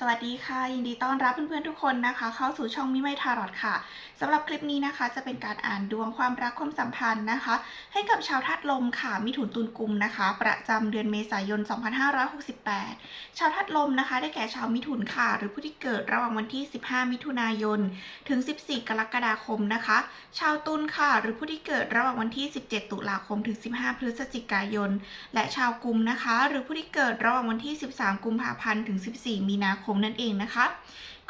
สวัสดีค่ะ ยินดีต้อนรับเพื่อนๆทุกคนนะคะ เข้าสู่ช่องมิไม่ทารอดค่ะสำหรับคลิปนี้นะคะ จะเป็นการอ่านดวงความรักความสัมพันธ์นะคะ ให้กับชาวธาตุลมค่ะ มิถุนตุลกุมนะคะ ประจำเดือนเมษายน 2568 ชาวธาตุลมนะคะ ได้แก่ชาวมิถุนค่ะ หรือผู้ที่เกิดระหว่างวันที่ 15 มิถุนายน ถึง 14 กรกฎาคมนะคะ ชาวตุลค่ะ หรือผู้ที่เกิดระหว่างวันที่ 17 ตุลาคม ถึง 15 พฤศจิกายน และชาวกุมนะคะ หรือผู้ที่เกิดระหว่างวันที่ 13 กุมภาพันธ์ ถึง 14 มีนาคมนั่นเองนะคะ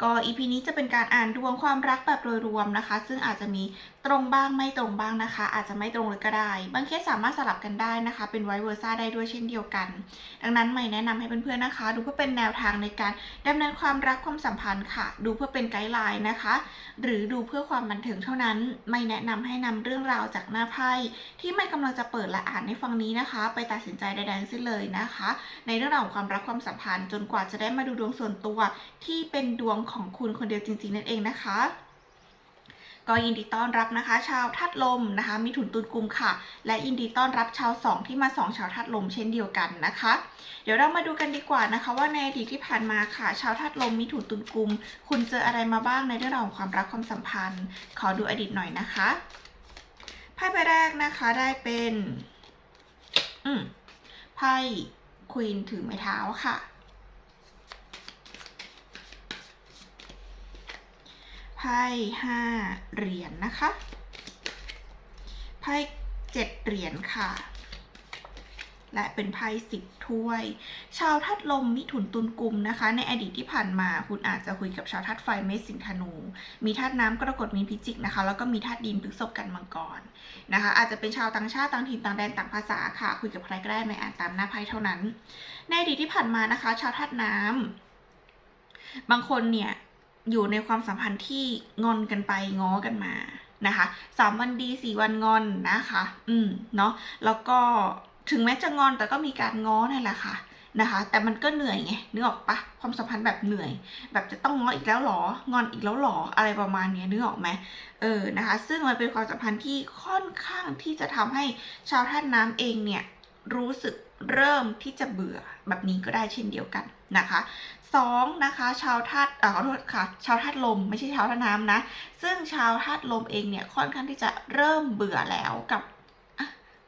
ก็อีพีนี้จะเป็นการอ่านดวงความรักแบบโดยรวมนะคะ ซึ่งอาจจะมี ตรงบ้างไม่ตรงบ้างนะคะ อาจจะไม่ตรงเลยก็ได้ บางเคสสามารถสลับกันได้นะคะ เป็นไวเวอร์ซ่าได้ด้วยเช่นเดียวกัน ดังนั้นไม่แนะนำให้เพื่อนๆนะคะ ดูเพื่อเป็นแนวทางในการดำเนินความรักความสัมพันธ์ค่ะ ดูเพื่อเป็นไกด์ไลน์นะคะ หรือดูเพื่อความบันเทิงเท่านั้น ไม่แนะนำให้นำเรื่องราวจากหน้าไพ่ที่ไม่กำลังจะเปิดและอ่านในฟังนี้นะคะ ไปตัดสินใจใดๆทั้งสิ้นเลยนะคะ ในเรื่องราวของความรักความสัมพันธ์ จนกว่าจะได้มาดูดวงส่วนตัวที่เป็นดวงของคุณคนเดียวจริงๆนั่นเองนะคะ ก็ยินดีต้อนรับนะคะ ชาวธาตุลมนะคะมิถุนตุลกุมค่ะ และยินดีต้อนรับชาวสองที่มาสองชาวธาตุลมเช่นเดียวกันนะคะ เดี๋ยวเรามาดูกันดีกว่านะคะ ว่าในอดีตที่ผ่านมาค่ะ ชาวธาตุลมมิถุนตุลกุม คุณเจออะไรมาบ้างในเรื่องราวของความรักความสัมพันธ์ ขอดูอดีตหน่อยนะคะไพ่ใบแรกนะคะได้เป็น อืมไพ่ควีนถือไม้เท้าค่ะ ไพ่ห้าเหรียญนะคะ ไพ่เจ็ดเหรียญค่ะ และเป็นไพ่สิบถ้วย ชาวทัดลมมิถุนตุลกุมนะคะ ในอดีตที่ผ่านมาคุณอาจจะคุยกับชาวทัดไฟเมษสิงธนู มีธาตุน้ำกรกฎมีพิจิกนะคะ แล้วก็มีธาตุดินพฤษภกันมังกรนะคะ อาจจะเป็นชาวต่างชาติต่างถิ่นต่างแดนต่างภาษาค่ะ คุยกับใครก็ได้ไม่อ่านตามหน้าไพ่เท่านั้น ในอดีตที่ผ่านมานะคะ ชาวธาตุน้ำบางคนเนี่ย อยู่ในความสัมพันธ์ที่งอนกันไปง้อกันมานะคะสามวันดีสี่วันงอนนะคะ อืมเนาะแล้วก็ถึงแม้จะงอนแต่ก็มีการง้อนั่นแหละค่ะนะคะ แต่มันก็เหนื่อยไงนึกออกปะความสัมพันธ์แบบเหนื่อย แบบจะต้องง้ออีกแล้วหรองอนอีกแล้วหรออะไรประมาณนี้นึกออกไหมเออนะคะ ซึ่งมันเป็นความสัมพันธ์ที่ค่อนข้างที่จะทำให้ชาวท่าตุน้ำเองเนี่ยรู้สึกเริ่มที่จะเบื่อแบบนี้ก็ได้เช่นเดียวกันนะคะ สองนะคะชาวธาตุอ่อขอโทษค่ะชาวธาตุลมไม่ใช่ชาวธาตุน้ำนะ ซึ่งชาวธาตุลมเองเนี่ยค่อนข้างที่จะเริ่มเบื่อแล้วกับ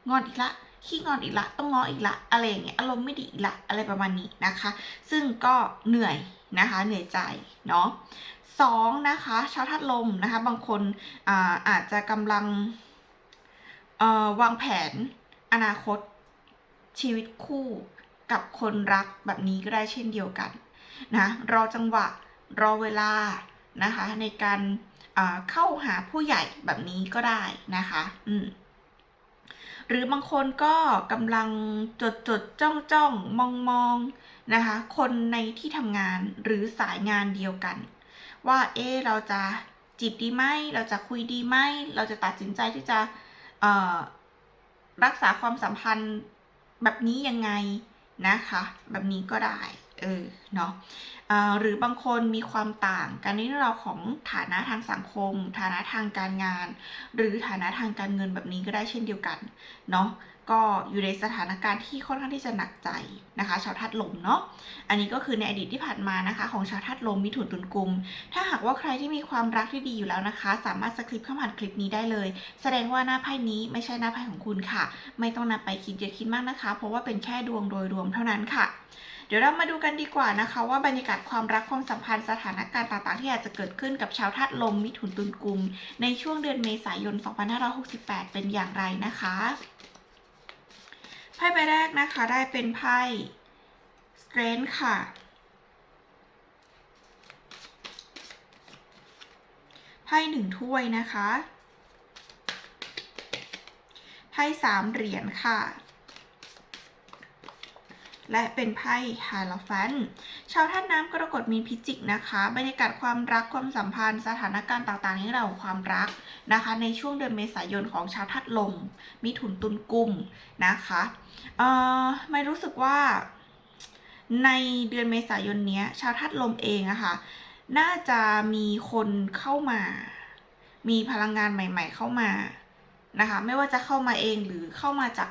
งอนอีกละขี้งอนอีกละต้องง้ออีกละอะไรอย่างเงี้ยอารมณ์ไม่ดีอีกละอะไรประมาณนี้นะคะ ซึ่งก็เหนื่อยนะคะเหนื่อยใจเนาะสองนะคะชาวธาตุลมนะคะบางคนอ่าอาจจะกำลังวางแผนอนาคตชีวิตคู่กับคนรักแบบนี้ก็ได้เช่นเดียวกัน นะรอจังหวะรอเวลานะคะในการเข้าหาผู้ใหญ่แบบนี้ก็ได้นะคะอืมหรือบางคนก็กำลังจดจดจ้องจ้องมองมองนะคะคนในที่ทำงานหรือสายงานเดียวกัน ว่าเอ๊ะเราจะจีบดีไหมเราจะคุยดีไหมเราจะตัดสินใจที่จะรักษาความสัมพันธ์แบบนี้ยังไงนะคะ แบบนี้ก็ได้ เออเนาะหรือบางคนมีความต่างกันในเรื่องราวของฐานะทางสังคม ฐานะทางการงาน หรือฐานะทางการเงินแบบนี้ก็ได้เช่นเดียวกันเนาะก็อยู่ในสถานการณ์ที่ค่อนข้างที่จะหนักใจนะคะ ชาวธาตุลมเนาะอันนี้ก็คือในอดีตที่ผ่านมานะคะ ของชาวธาตุลมมิถุนตุลกุม ถ้าหากว่าใครที่มีความรักที่ดีอยู่แล้วนะคะ สามารถสคริปเข้าผ่านคลิปนี้ได้เลย แสดงว่าหน้าไพ่นี้ไม่ใช่หน้าไพ่ของคุณค่ะ ไม่ต้องนำไปคิดเยอะคิดมากนะคะ เพราะว่าเป็นแค่ดวงโดยรวมเท่านั้นค่ะ ดี๋ยวเรามาดูกันดีกว่านะคะ ว่าบรรยากาศความรักความสัมพันธ์สถานการณ์ต่างๆ ที่อาจจะเกิดขึ้นกับชาวธาตุลมมิถุนตุลกุม ในช่วงเดือนเมษายน 2568 เป็นอย่างไรนะคะไพ่ใบแรกนะคะได้เป็นไพ่ Strength ค่ะไพ่หนึ่งถ้วยนะคะ ไพ่สามเหรียญค่ะ และเป็นไพ่ฮาลาฟันชาวท่าตุน้ำกรกฎมีพิจิกนะคะ บรรยากาศความรักความสัมพันธ์ สถานการณ์ต่างๆในเราของความรักนะคะ ในช่วงเดือนเมษายนของชาวธาตุลมมิถุนตุลกุมนะคะเอ่อไม่รู้สึกว่า ในเดือนเมษายนนี้ชาวธาตุลมเองอะค่ะน่าจะมีคนเข้ามา มีพลังงานใหม่ ๆ เข้ามานะคะ ไม่ว่าจะเข้ามาเองหรือเข้ามาจาก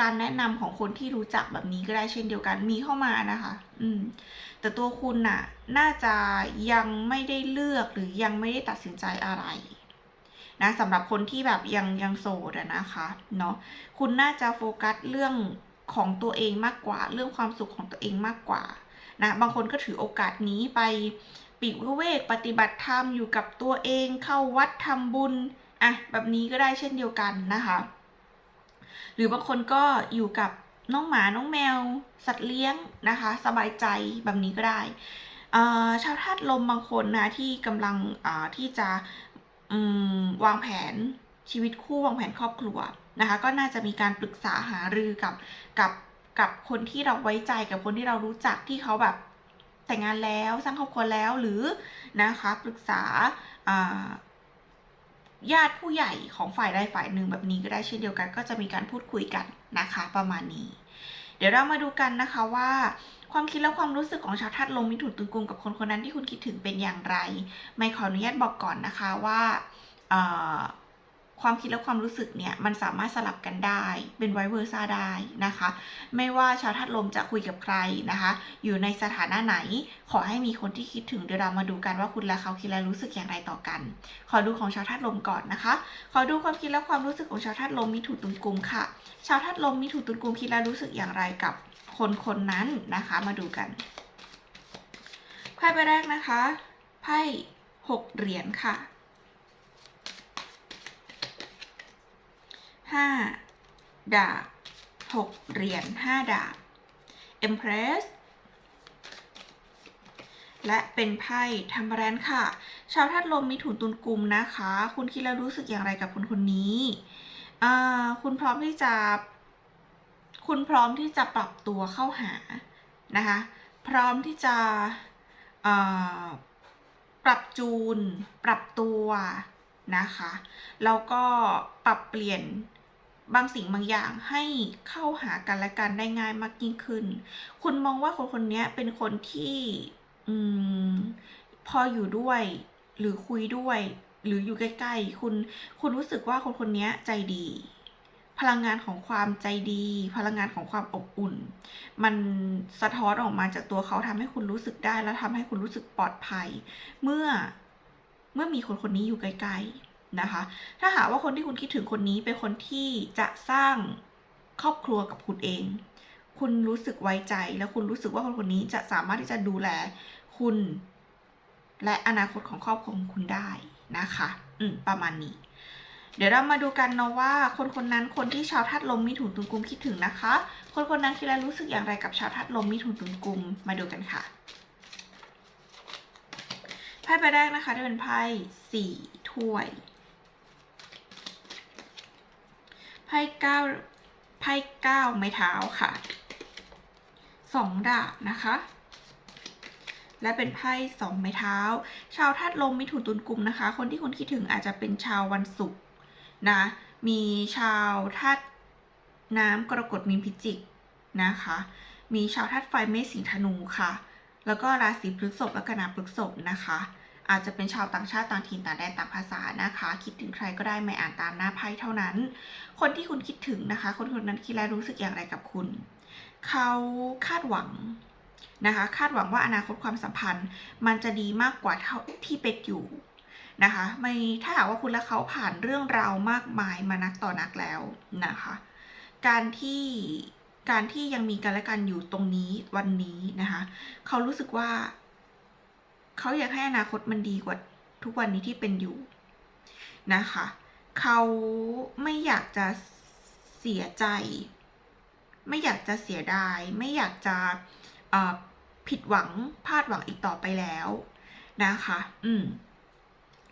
การแนะนำของคนที่รู้จักแบบนี้ก็ได้เช่นเดียวกันมีเข้ามานะคะ อืม แต่ตัวคุณน่ะ น่าจะยังไม่ได้เลือกหรือยังไม่ได้ตัดสินใจอะไรนะสำหรับคนที่แบบยังยังโสดนะคะเนาะคุณน่าจะโฟกัสเรื่องของตัวเองมากกว่า เรื่องความสุขของตัวเองมากกว่านะบางคนก็ถือโอกาสนี้ไปปีกวเวกปฏิบัติธรรมอยู่กับตัวเองเข้าวัดทำบุญอะแบบนี้ก็ได้เช่นเดียวกันนะคะ หรือบางคนก็อยู่กับน้องหมาน้องแมว สัตว์เลี้ยงนะคะ สบายใจแบบนี้ก็ได้ชาวธาตุลมบางคนนะที่กำลังที่จะวางแผนชีวิตคู่วางแผนครอบครัวนะคะ ก็น่าจะมีการปรึกษาหารือกับกับกับคนที่เราไว้ใจกับคนที่เรารู้จักที่เขาแบบแต่งงานแล้วสร้างครอบครัวแล้วหรือนะคะปรึกษา ญาติผู้ใหญ่ของฝ่ายใดฝ่ายหนึ่งแบบนี้ก็ได้เช่นเดียวกัน ก็จะมีการพูดคุยกันนะคะประมาณนี้ เดี๋ยวเรามาดูกันนะคะว่า ความคิดและความรู้สึกของชาวธาตุลมมิถุนตุงกุมกับคนคนนั้นที่คุณคิดถึงเป็นอย่างไร ไม่ขออนุญาตบอกก่อนนะคะว่าออ ความคิดและความรู้สึกเนี่ยมันสามารถสลับกันได้เป็นไวเวอร์ซ่าได้นะคะ ไม่ว่าชาวธาตุลมจะคุยกับใครนะคะ อยู่ในสถานะไหน ขอให้มีคนที่คิดถึงเดี๋ยวเรามาดูกันว่าคุณและเขาคิดและรู้สึกอย่างไรต่อกัน ขอดูของชาวธาตุลมก่อนนะคะ ขอดูความคิดและความรู้สึกของชาวธาตุลมมิถุนตุลกุมค่ะ ชาวธาตุลมมิถุนตุลกุมคิดและรู้สึกอย่างไรกับคนคนนั้นนะคะ มาดูกันไพ่ใบแรกนะคะไพ่หกเหรียญค่ะ ห้าดาบหกเหรียญห้าดาบ Empress และเป็นไพ่ทัมเบรนค่ะ ชาวธาตุลมมีถุนตุนกลุ่มนะคะ คุณคิดแล้วรู้สึกอย่างไรกับคนคนนี้คุณพร้อมที่จะ คุณพร้อมที่จะปรับตัวเข้าหานะคะ พร้อมที่จะปรับจูน ปรับตัวนะคะ แล้วก็ปรับเปลี่ยน บางสิ่งบางอย่างให้เข้าหากันและกันได้ง่ายมากยิ่งขึ้น คุณมองว่าคนคนนี้เป็นคนที่อืมพออยู่ด้วย หรือคุยด้วย หรืออยู่ใกล้ๆ คุณคุณรู้สึกว่าคนคนนี้ใจดี พลังงานของความใจดี พลังงานของความอบอุ่น มันสะท้อนออกมาจากตัวเขาทำให้คุณรู้สึกได้ และทำให้คุณรู้สึกปลอดภัย เมื่อเมื่อมีคนคนนี้อยู่ใกล้ๆ นะคะ ถ้าหากว่าคนที่คุณคิดถึงคนนี้เป็นคนที่จะสร้างครอบครัวกับคุณเอง คุณรู้สึกไว้ใจแล้วคุณรู้สึกว่าคนคนนี้จะสามารถที่จะดูแลคุณ และอนาคตของครอบครัวของคุณได้นะคะ อืมประมาณนี้ เดี๋ยวเรามาดูกันเนาะว่า คนคนนั้นคนที่ชาวธาตุลมมีถุนตุนกุมคิดถึงนะคะ คนคนนั้นคิดและรู้สึกอย่างไรกับชาวธาตุลมมีถุนตุนกุมมาดูกันค่ะไพ่ใบแรกนะคะได้เป็นไพ่สี่ถ้วยไพ่เก้าไพ่เก้าไม้เท้าค่ะสองดาบนะคะ และเป็นไพ่สองไม้เท้า ชาวธาตุลมมิถุนตุลกุมนะคะ คนที่คุณคิดถึงอาจจะเป็นชาววันศุกร์นะมีชาวธาตุน้ำกรกฎมีนพิจิกนะคะ มีชาวธาตุไฟเมษสิงธนูค่ะ แล้วก็ราศีพฤษภและกนาพฤษภนะคะ อาจจะเป็นชาวต่างชาติต่างถิ่นต่างแดนต่างภาษานะคะ คิดถึงใครก็ได้ไม่อ่านตามหน้าไพ่เท่านั้น คนที่คุณคิดถึงนะคะ คนคนนั้นคิดและรู้สึกอย่างไรกับคุณ เขาคาดหวังนะคะ คาดหวังว่าอนาคตความสัมพันธ์ มันจะดีมากกว่าเท่าที่เป็กอยู่นะคะไม่ถ้าหากว่าคุณและเขาผ่านเรื่องราวมากมายมานักต่อนักแล้วนะคะ การที่การที่ยังมีกันและกันอยู่ตรงนี้วันนี้นะคะ เขารู้สึกว่า เขาอยากให้อนาคตมันดีกว่าทุกวันนี้ที่เป็นอยู่นะคะ เขาไม่อยากจะเสียใจ ไม่อยากจะเสียดาย ไม่อยากจะผิดหวังพลาดหวังอีกต่อไปแล้วนะคะ อืม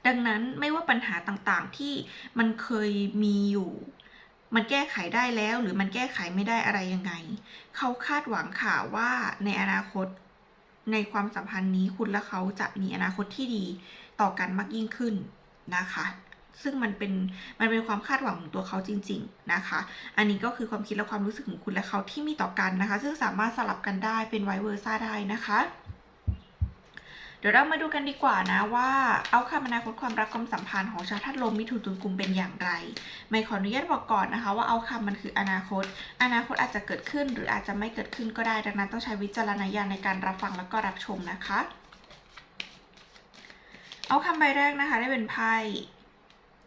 ดังนั้นไม่ว่าปัญหาต่างๆที่มันเคยมีอยู่ มันแก้ไขได้แล้วหรือมันแก้ไขไม่ได้อะไรยังไง เขาคาดหวังค่ะว่าในอนาคต ในความสัมพันธ์นี้คุณและเขาจะมีอนาคตที่ดีต่อกันมากยิ่งขึ้นนะคะ ซึ่งมันเป็นมันเป็นความคาดหวังของตัวเขาจริง ๆนะคะ อันนี้ก็คือความคิดและความรู้สึกของคุณและเขาที่มีต่อกันนะคะ ซึ่งสามารถสลับกันได้เป็นไวเวอร์ซ่าได้นะคะ เดี๋ยวเรามาดูกันดีกว่านะว่าเอาคำอนาคตความรักความสัมพันธ์ของชาวธาตุลมมิถุนตุลกุมเป็นอย่างไรไม่ขออนุญาตบอกก่อนนะคะ ว่าเอาคำมันคืออนาคต อนาคตอาจจะเกิดขึ้นหรืออาจจะไม่เกิดขึ้นก็ได้ ดังนั้นต้องใช้วิจารณญาณในการรับฟังแล้วก็รับชมนะคะ เอาคำใบแรกนะคะได้เป็นไพ่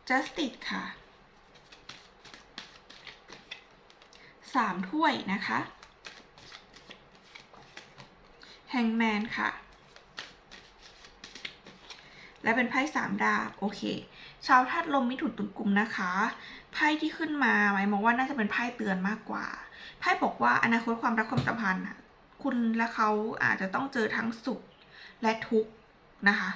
justice ค่ะสามถ้วยนะคะ hangman ค่ะ และเป็นไพ่สามดาบโอเค ชาวธาตุลมมิถุนตุลกลุ่มนะคะ ไพ่ที่ขึ้นมาหมายมองว่าน่าจะเป็นไพ่เตือนมากกว่า ไพ่บอกว่าอนาคตความรักความสัมพันธ์คุณและเขาอาจจะต้องเจอทั้งสุขและทุกข์นะคะ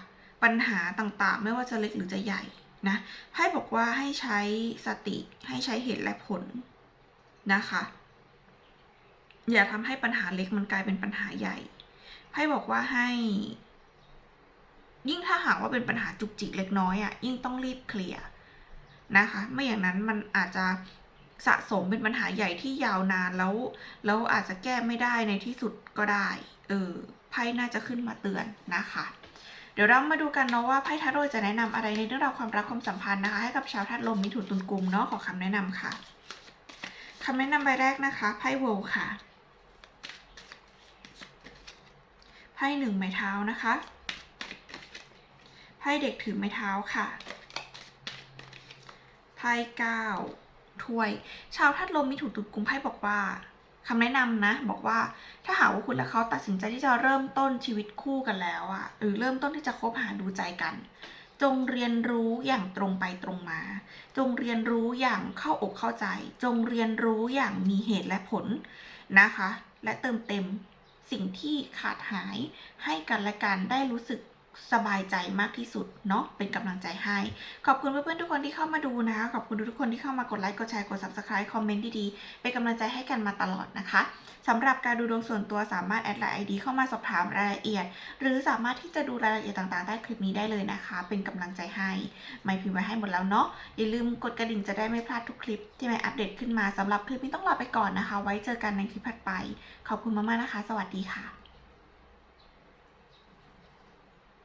ปัญหาต่างๆ ไม่ว่าจะเล็กหรือจะใหญ่นะไพ่บอกว่าให้ใช้สติให้ใช้เหตุและผลนะคะ อย่าทำให้ปัญหาเล็กมันกลายเป็นปัญหาใหญ่ไพ่บอกว่าให้ ยิ่งถ้าหากว่าเป็นปัญหาจุกจิกเล็กน้อยอะยิ่งต้องรีบเคลียร์นะคะ ไม่อย่างนั้นมันอาจจะสะสมเป็นปัญหาใหญ่ที่ยาวนานแล้วแล้วอาจจะแก้ไม่ได้ในที่สุดก็ได้เออไพ่น่าจะขึ้นมาเตือนนะคะ เดี๋ยวเรามาดูกันเนาะว่าไพ่ทาโร่จะแนะนำอะไรในเรื่องราวความรักความสัมพันธ์นะคะ ให้กับชาวธาตุลมมิถุนตุลกุมเนาะขอคำแนะนำค่ะคำแนะนำใบแรกนะคะไพ่โวค่ะไพ่หนึ่งไม้เท้านะคะ ไพ่เด็กถือไม้เท้าค่ะไพ่เก้าถ้วย ชาวธาตุลมมิถุนตุลกุมไพ่บอกว่าคำแนะนำนะ บอกว่าถ้าหากว่าคุณและเขาตัดสินใจที่จะเริ่มต้นชีวิตคู่กันแล้วอะหรือเริ่มต้นที่จะคบหาดูใจกัน จงเรียนรู้อย่างตรงไปตรงมา จงเรียนรู้อย่างเข้าอกเข้าใจ จงเรียนรู้อย่างมีเหตุและผลนะคะ และเติมเต็มสิ่งที่ขาดหายให้กันและกันได้รู้สึก สบายใจมากที่สุดเนาะเป็นกำลังใจให้ ขอบคุณเพื่อนๆทุกคนที่เข้ามาดูนะคะ ขอบคุณทุกคนที่เข้ามากดไลค์กดแชร์กด subscribe คอมเมนต์ดีๆเป็นกำลังใจให้กันมาตลอดนะคะสำหรับการดูดวงส่วนตัวสามารถแอดไลน์ไอดีเข้ามาสอบถามรายละเอียด หรือสามารถที่จะดูรายละเอียดต่างๆใต้คลิปนี้ได้เลยนะคะ เป็นกำลังใจให้ไม่พิมพ์ไว้ให้หมดแล้วเนาะอย่าลืมกดกระดิ่งจะได้ไม่พลาดทุกคลิป ที่ไม่อัปเดตขึ้นมาสำหรับคลิปนี้ต้องลาไปก่อนนะคะ ไว้เจอกันในคลิปถัดไป ขอบคุณมากๆนะคะ สวัสดีค่ะ